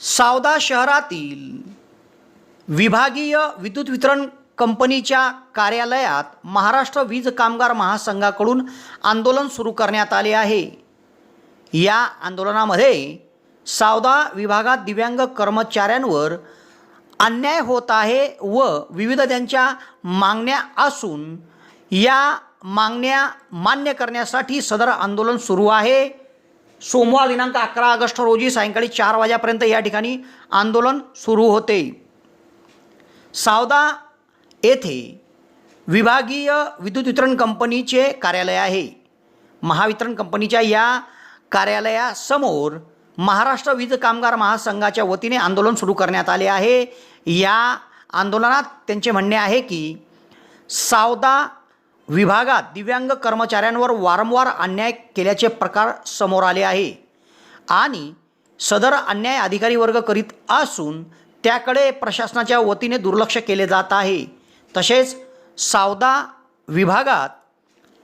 सावदा शहरातील विभागीय विद्युत वितरण कंपनीच्या कार्यालयात महाराष्ट्र वीज कामगार महासंघाकडून आंदोलन सुरू करण्यात आले आहे. या आंदोलनामध्ये सावदा विभागात दिव्यांग कर्मचाऱ्यांवर अन्याय होत आहे व विविध त्यांच्या मागण्या असून या मागण्या मान्य करण्यासाठी सदर आंदोलन सुरू आहे. सोमवार दिनांक अकरा ऑगस्ट रोजी सायंकाळी चार वाजेपर्यंत या ठिकाणी आंदोलन सुरू होते. सावदा येथे विभागीय विद्युत वितरण कंपनीचे कार्यालय आहे. महावितरण कंपनीच्या या कार्यालयासमोर महाराष्ट्र वीज कामगार महासंघाच्या वतीने आंदोलन सुरू करण्यात आले आहे. या आंदोलनात त्यांचे म्हणणे आहे की सावदा विभागात दिव्यांग कर्मचाऱ्यांवर वारंवार अन्याय केल्याचे प्रकार समोर आले आहे. आणि सदर अन्याय अधिकारी वर्ग करीत असून त्याकडे प्रशासनाच्या वतीने दुर्लक्ष केले जात आहे. तसेच सावदा विभागात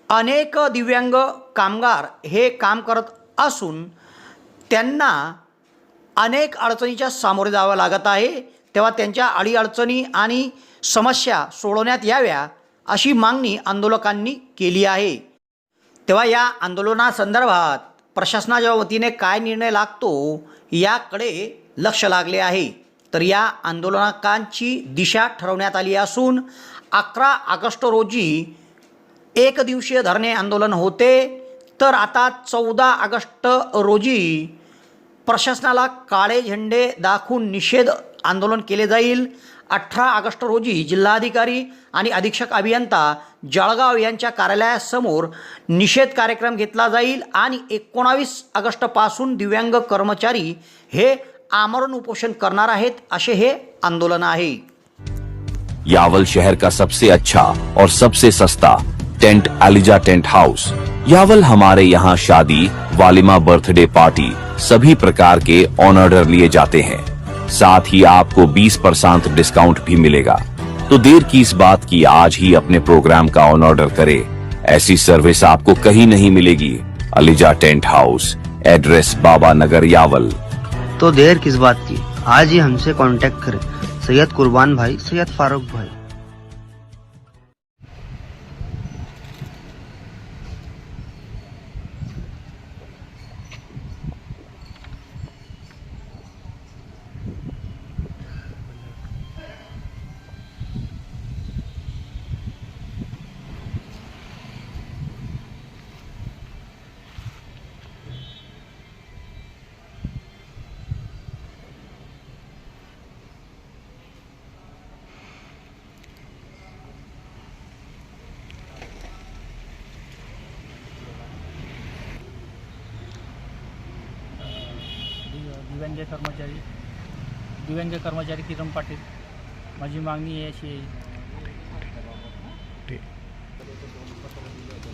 अनेक दिव्यांग कामगार हे काम करत असून त्यांना अनेक अडचणीच्या सामोरे जावं लागत आहे. तेव्हा त्यांच्या अडीअडचणी आणि समस्या सोडवण्यात याव्या अशी मागणी आंदोलकांनी केली आहे. तेव्हा या आंदोलनासंदर्भात प्रशासनाच्या वतीने काय निर्णय लागतो याकडे लक्ष लागले आहे. तर या आंदोलनकांची दिशा ठरवण्यात आली असून अकरा ऑगस्ट रोजी एक दिवसीय धरणे आंदोलन होते. तर आता चौदा ऑगस्ट रोजी प्रशासनाला काळे झेंडे दाखवून निषेध आंदोलन केले जाईल. अठरा ऑगस्ट रोजी जिल्हाधिकारी आणि अधीक्षक अभियंता जळगाव यांच्या कार्यालयासमोर निषेध कार्यक्रम घेतला जाईल आणि एकोणावीस ऑगस्टपासून दिव्यांग कर्मचारी हे आमरण उपोषण करणार आहेत असे हे आंदोलन आहे. यावल शहर का सबसे अच्छा और सबसे सस्ता tent Eliza tent house. Yawal हमारे यहाँ शादी वालिमा बर्थडे पार्टी सभी प्रकार के ऑनर्डर लिए जाते हैं। साथ ही आपको 20 परसेंट डिस्काउंट भी मिलेगा। तो देर की इस बात की आज ही अपने प्रोग्राम का ऑन ऑर्डर करे। ऐसी सर्विस आपको कहीं नहीं मिलेगी। ELISA tent house, address Baba Nagar Yawal. तो देर किस बात की? आज ही हमसे कांटेक्ट करें। सैयद कुर्बान भाई, सैयद फारूक भाई। दिव्यांग कर्मचारी. दिव्यांग कर्मचारी किरण पाटील. माझी मागणी आहे अशी आहे.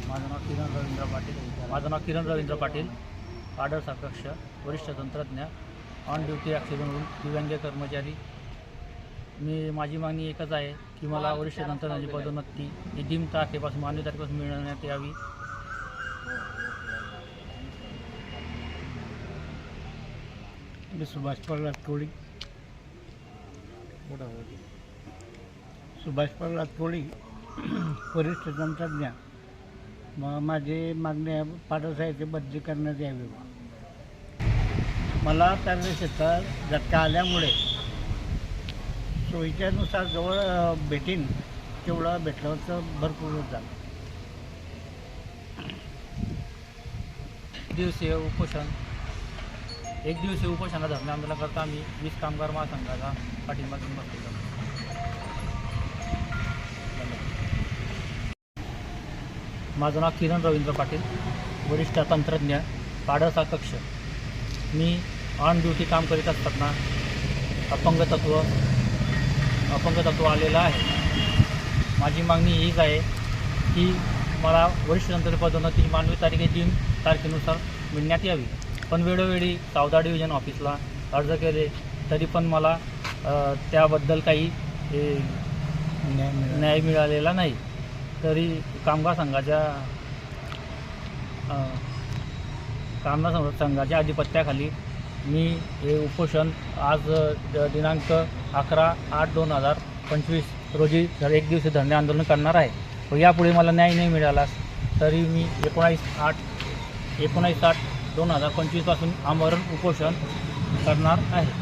माझं नाव किरण रवींद्र पाटील. माझं नाव किरण रवींद्र पाटील. आडर साकक्ष वरिष्ठ तंत्रज्ञ ऑन ड्युटी ॲक्सिडेंट दिव्यांग कर्मचारी. मी माझी मागणी एकच आहे की मला वरिष्ठ तंत्रज्ञाची पदोन्नती ही दिम तारखेपासून मान्य तारखेपासून मिळवण्यात यावी. मी सुभाष प्रल्हाद कोळी. सुभाष प्रल्हाद कोळी वरिष्ठ तंत्रज्ञ. मग माझी मागणी पाटसाहेबची बदली करण्यात यावी. मला त्या क्षेत्रात झटका आल्यामुळे सोयीच्यानुसार जवळ भेटीन तेवढं भेटलं तर भरपूर होत झालं दिवसीय उपोषण. एक दिवसीय उपोषणाला धरणे आंदोलन करता आम्ही. वीस कामगार महासंघाचा पाठिंबा घेऊन बसलेलो माझं नाव किरण रवींद्र पाटील वरिष्ठ तंत्रज्ञ पाडसा कक्ष. मी ऑन ड्युटी काम करीत असताना अपंग तत्व आलेलं आहे. माझी मागणी हीच आहे की मला वरिष्ठ तंत्र पदोन्नती मानवी तारखे तीन तारखेनुसार मिळण्यात यावी. पण वेळोवेळी सावदा डिव्हिजन ऑफिसला अर्ज केले. तरी पण मला त्याबद्दल काही न्याय मिळाला. न्याय मिळालेला नाही. तरी कामगार संघाच्या कामगार संघ- संघाच्या आधिपत्याखाली मी हे उपोषण आज दिनांक अकरा आठ दोन हजार पंचवीस रोजी एक दिवसीय धरणे आंदोलन करणार आहे व यापुढे मला न्याय नाही मिळाला तरी मी एकोणावीस आठ एकोणावीस आठ दोन हजार पंचवीसपासून आमरण उपोषण करणार आहे.